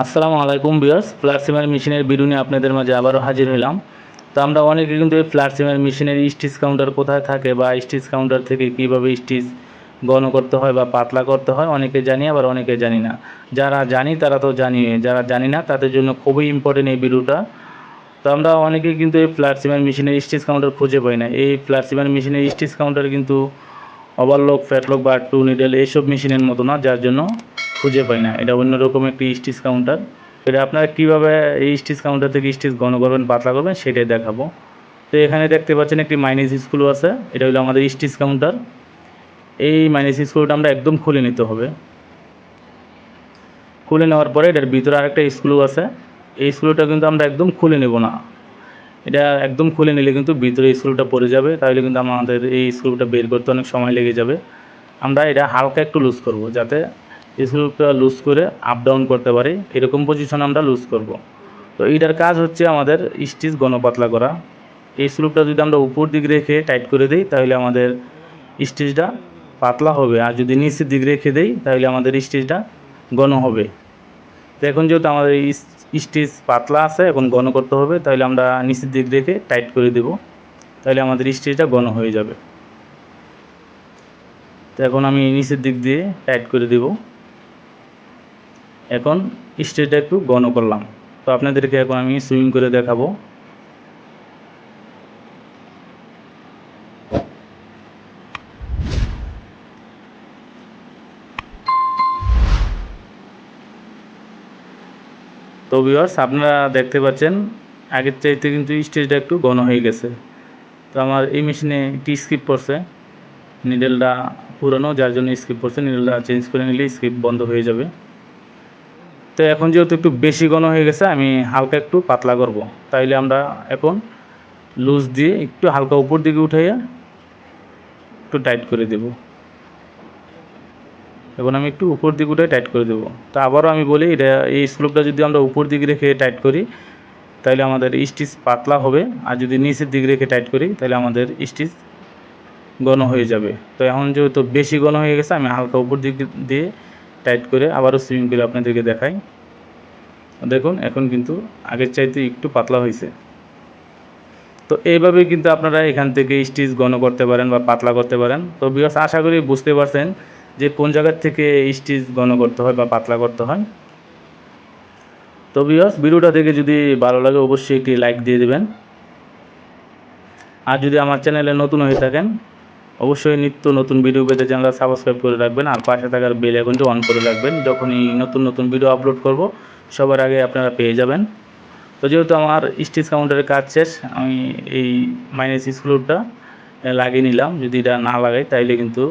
আসসালামু আলাইকুম বিয়ার্স ফ্ল্যাক্সিমার মেশিনের নিয়ে আপনাদের মাঝে আবারও হাজির হলাম তো আমরা অনেকে কিন্তু এই ফ্ল্যাক্সিমার মেশিনের স্টিচ কাউন্টার কোথায় থাকে বা স্টিচ কাউন্টার থেকে কীভাবে স্টিচ ঘন করতে হয় বা পাতলা করতে হয়, অনেকে জানি, আবার অনেকে জানি না। যারা জানি, তারা তো জানি, যারা জানি না, তাদের জন্য খুবই ইম্পর্টেন্ট এই ভিডিওটা। তো আমরা অনেকেই কিন্তু এই ফ্ল্যাক্সিমার মেশিনের স্টিচ কাউন্টার খুঁজে পাই না। এই ফ্ল্যাক্সিমার মেশিনের স্টিচ কাউন্টার কিন্তু ওভারলক, ফ্যাটলক বা টু নিডেল এইসব মেশিনের মতো না, যার জন্য খুঁজে পাই না। এটা অন্যরকম একটি স্টিচ কাউন্টার এটা আপনারা কীভাবে এই স্টিচ কাউন্টার থেকে স্টিচ ঘন করবেন, পাতলা করবেন, সেটাই দেখাবো। তো এখানে দেখতে পাচ্ছেন একটি মাইনিস স্ক্রু আছে। এটা হলো আমাদের স্টিচ কাউন্টার এই মাইনিস স্ক্রুটা আমরা একদম খুলে নিতে হবে। খুলে নেওয়ার পরে এটার ভিতরে আরেকটা স্ক্রু আছে। এই স্ক্রুটা কিন্তু আমরা একদম খুলে নেব না। এটা একদম খুলে নিলে কিন্তু ভিতরে স্ক্রুটা পড়ে যাবে। তাহলে কিন্তু আমাদের এই স্ক্রুটা বের করতে অনেক সময় লেগে যাবে। আমরা এটা হালকা একটু লুজ করব যাতে স্ক্রুটা লুজ করে আপ ডাউন করতে পারি। এরকম পজিশন আমরা লুজ করব। তো এইটার কাজ হচ্ছে আমাদের স্টিচ গণপাতলা করা। এই স্ক্রুটা যদি আমরা উপর দিক রেখে টাইট করে দিই, তাহলে আমাদের স্টিচটা পাতলা হবে। আর যদি নিচের দিক রেখে দেই, তাহলে আমাদের স্টিচটা ঘন হবে। তো এখন যেহেতু আমাদের স্টিচ পাতলা আছে, এখন ঘন করতে হবে, তাহলে আমরা নিচের দিক রেখে টাইট করে দেব। তাহলে আমাদের স্টিচটা ঘন হয়ে যাবে। তো এখন আমি নিচের দিক দিয়ে টাইট করে দেব। এখন স্টিচটা একটু ঘন করলাম। তো আপনাদেরকে এখন আমি সুইমিং করে দেখাবো। তো ভিউয়ার্স আপনারা দেখতে পাচ্ছেন, আগের চাইতে কিন্তু স্টেজটা একটু ঘন হয়ে গেছে। তো আমার এই মেশিনে একটি স্কিপ পড়ছে নিডেলটা পুরনো, যার জন্য স্কিপ পড়ছে নিডেলটা চেঞ্জ করে নিলে স্কিপ বন্ধ হয়ে যাবে। তো এখন যেহেতু একটু বেশি ঘন হয়ে গেছে, আমি হালকা একটু পাতলা করব। তাইলে আমরা এখন লুজ দিয়ে একটু হালকা উপর দিকে উঠাইয়া একটু টাইট করে দেবো। এখন আমি একটু উপর দিকে উঠে টাইট করে দেবো। তো আবারও আমি বলি, এটা এই স্লোপটা যদি আমরা উপর দিকে রেখে টাইট করি তাহলে আমাদের স্টিচ পাতলা হবে। আর যদি নিচের দিকে রেখে টাইট করি তাহলে আমাদের স্টিচ ঘন হয়ে যাবে। তো এখন যেহেতু বেশি ঘন হয়ে গেছে, আমি হালকা উপর দিক দিয়ে টাইট করে আবারও সুইমিং করে আপনাদেরকে দেখাই। দেখুন, এখন কিন্তু আগের চাইতে একটু পাতলা হয়েছে তো এইভাবে কিন্তু আপনারা এখান থেকে স্টিচ ঘন করতে পারেন বা পাতলা করতে পারেন। তো বিকজ আশা করি বুঝতে পারছেন যে কোন জায়গার থেকে স্টিচ ঘন করতে হয় বা পাতলা করতে হয়। তো বিয়স ভিডিওটা দেখে যদি ভালো লাগে, অবশ্যই একটি লাইক দিয়ে দেবেন। আর যদি আমার চ্যানেলে নতুন হয়ে থাকেন অবশ্যই নিত্য নতুন ভিডিও পেতে চ্যানেলটা সাবস্ক্রাইব করে রাখবেন আর পাশে থাকার বেল আইকনটি অন করে রাখবেন। যখনই নতুন নতুন ভিডিও আপলোড করব, সবার আগে আপনারা পেয়ে যাবেন। তো যেহেতু আমার স্টিচ কাউন্টারের কাজ শেষ, আমি এই মাইনাস স্ক্রুটা লাগিয়ে নিলাম। যদি এটা না লাগাই, তাইলে কিন্তু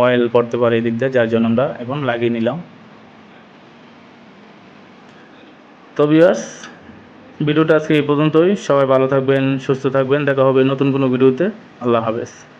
অয়েল পড়তে পারে এই দিক দিয়ে, যার জন্য আমরা এখন লাগিয়ে নিলাম। তো বিয়াস ভিডিওটা আজকে এই পর্যন্তই। সবাই ভালো থাকবেন, সুস্থ থাকবেন। দেখা হবে নতুন কোনো ভিডিওতে। আল্লাহ হাফেজ।